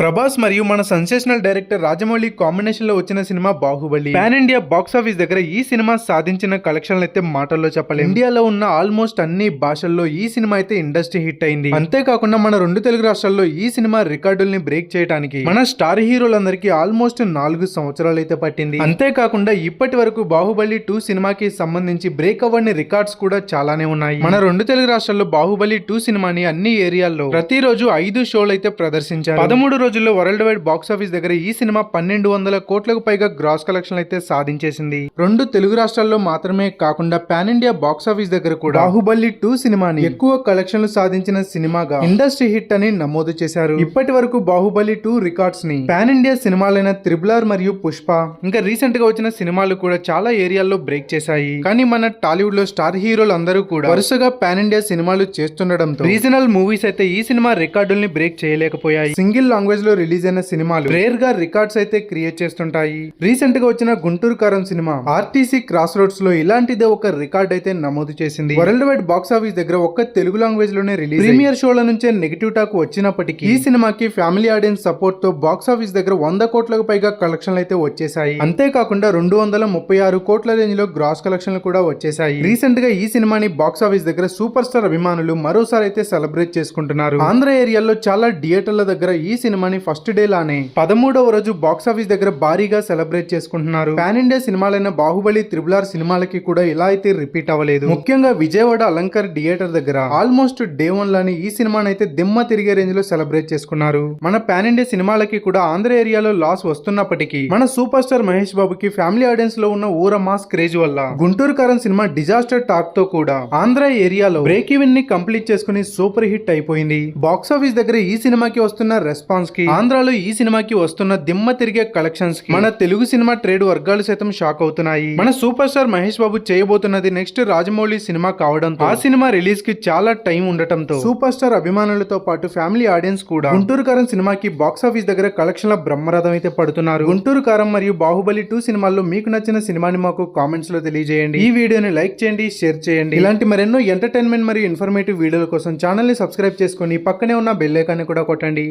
ప్రభాస్ మరియు మన sensational director Rajamouli కాంబినేషన్లో వచ్చిన cinema Baahubali. Pan India box office దగ్గర ఈ సినిమా సాధించిన కలెక్షన్లు అయితే మాటల్లో చెప్పలేదు ఇండియాలో ఉన్న ఆల్మోస్ట్ అన్ని భాషల్లో ఈ సినిమా అయితే ఇండస్ట్రీ హిట్ అయింది. అంతేకాకుండా మన రెండు తెలుగు రాష్ట్రాల్లో ఈ సినిమా రికార్డుల్ని బ్రేక్ చేయడానికి మన స్టార్ హీరోలందరికీ ఆల్మోస్ట్ నాలుగు సంవత్సరాలు అయితే పట్టింది. అంతేకాకుండా ఇప్పటి వరకు బాహుబలి టూ సినిమాకి సంబంధించి బ్రేక్ అవ్వని రికార్డ్స్ కూడా చాలానే ఉన్నాయి. మన రెండు తెలుగు రాష్ట్రాల్లో బాహుబలి టూ సినిమాని అన్ని ఏరియాల్లో ప్రతిరోజు ఐదు షోలు అయితే ప్రదర్శించారు. పదమూడు రోజుల్లో వరల్డ్ వైడ్ బాక్స్ ఆఫీస్ దగ్గర ఈ సినిమా పన్నెండు వందల కోట్లకు పైగా గ్రాస్ కలెక్షన్ అయితే సాధించేసింది. రెండు తెలుగు రాష్ట్రాల్లో మాత్రమే కాకుండా పాన్ ఇండియా బాక్స్ ఆఫీస్ దగ్గర కూడా బాహుబలి టూ సినిమాని ఎక్కువ కలెక్షన్లు సాధించిన సినిమాగా ఇండస్ట్రీ హిట్ అని నమోదు చేశారు. ఇప్పటి వరకు బాహుబలి టూ రికార్డ్స్ని పాన్ ఇండియా సినిమాలైన త్రిబులర్ మరియు పుష్ప ఇంకా రీసెంట్గా వచ్చిన సినిమాలు కూడా చాలా ఏరియాల్లో బ్రేక్ చేశాయి. కానీ మన టాలీవుడ్లో స్టార్ హీరోలు అందరూ కూడా వరుసగా పాన్ ఇండియా సినిమాలు చేస్తుండడంతో రీజనల్ మూవీస్ అయితే ఈ సినిమా రికార్డుల్ని బ్రేక్ చేయలేకపోయాయి. సింగిల్ లాంగ్వేజ్ లో రిలీజ్ అయిన సినిమాలు రేర్గా రికార్డ్స్ అయితే క్రియేట్ చేస్తుంటాయి. రీసెంట్గా వచ్చిన గుంటూరు కారం సినిమా ఆర్టీసీ క్రాస్ రోడ్స్లో ఇలాంటిదే ఒక రికార్డ్ అయితే నమోదు చేసింది. వరల్డ్ వైడ్ బాక్స్ ఆఫీస్ దగ్గర ఒక్క తెలుగు లాంగ్వేజ్లోనే రిలీజ్ ప్రీమియర్ షోల నుంచే నెగిటివ్ టాక్ వచ్చినప్పటికీ ఈ సినిమాకి ఫ్యామిలీ ఆడియన్స్ సపోర్ట్తో బాక్స్ ఆఫీస్ దగ్గర వంద కోట్లకు పైగా కలెక్షన్లు అయితే వచ్చేసాయి అంతేకాకుండా రెండు వందల ముప్పై ఆరు కోట్ల రేంజ్లో గ్రాస్ కలెక్షన్లు కూడా వచ్చేసాయి రీసెంట్గా ఈ సినిమాని బాక్స్ ఆఫీస్ దగ్గర సూపర్ స్టార్ అభిమానులు మరోసారి అయితే సెలబ్రేట్ చేసుకుంటున్నారు. ఆంధ్ర ఏరియాలో చాలా థియేటర్ల దగ్గర ఈ సినిమా సినిమాని ఫస్ట్ డే లానే పదమూడవ రోజు బాక్స్ ఆఫీస్ దగ్గర భారీగా సెలబ్రేట్ చేసుకుంటున్నారు. పాన్ ఇండియా సినిమాలైన బాహుబలి త్రిబుల్ ఆర్ సినిమాలకి కూడా ఇలా అయితే రిపీట్ అవ్వలేదు. ముఖ్యంగా విజయవాడ అలంకర్ థియేటర్ దగ్గర ఆల్మోస్ట్ డే వన్ లానే ఈ సినిమాని అయితే దిమ్మ తిరిగే రేంజ్లో సెలబ్రేట్ చేసుకున్నారు. మన పాన్ ఇండియా సినిమాలకి కూడా ఆంధ్ర ఏరియాలో లాస్ వస్తున్నప్పటికీ మన సూపర్ స్టార్ మహేష్ బాబుకి ఫ్యామిలీ ఆడియన్స్లో ఉన్న ఊర మాస్ క్రేజ్ వల్ల గుంటూరు కారం సినిమా డిజాస్టర్ టాక్తో కూడా ఆంధ్ర ఏరియాలో బ్రేక్ ఈవెన్ని కంప్లీట్ చేసుకుని సూపర్ హిట్ అయిపోయింది. బాక్స్ ఆఫీస్ దగ్గర ఈ సినిమాకి వస్తున్న రెస్పాన్స్ కి ఆంధ్రాలో ఈ సినిమాకి వస్తున్న దిమ్మ తిరిగే కలెక్షన్స్కి మన తెలుగు సినిమా ట్రేడ్ వర్గాలు సైతం షాక్ అవుతున్నాయి. మన సూపర్ స్టార్ మహేష్ బాబు చేయబోతున్నది నెక్స్ట్ రాజమౌళి సినిమా కావడంతో. ఆ సినిమా రిలీజ్కి చాలా టైం ఉండటంతో. సూపర్ స్టార్ అభిమానులతో పాటు ఫ్యామిలీ ఆడియన్స్ కూడా. గుంటూరు కారం సినిమాకి బాక్స్ ఆఫీస్ దగ్గర కలెక్షన్ల బ్రహ్మరథం అయితే పడుతున్నారు. గుంటూరు కారం మరియు బాహుబలి టూ సినిమాల్లో మీకు నచ్చిన సినిమాని మాకు కామెంట్స్లో తెలియజేయండి. ఈ వీడియోని లైక్ చేయండి షేర్ చేయండి. ఇలాంటి మరెన్నో ఎంటర్టైన్మెంట్ మరియు ఇన్ఫర్మేటివ్ వీడియోల కోసం ఛానల్ని సబ్స్క్రైబ్ చేసుకొని పక్కనే ఉన్న బెల్ ఐకాన్ని కూడా కొట్టండి.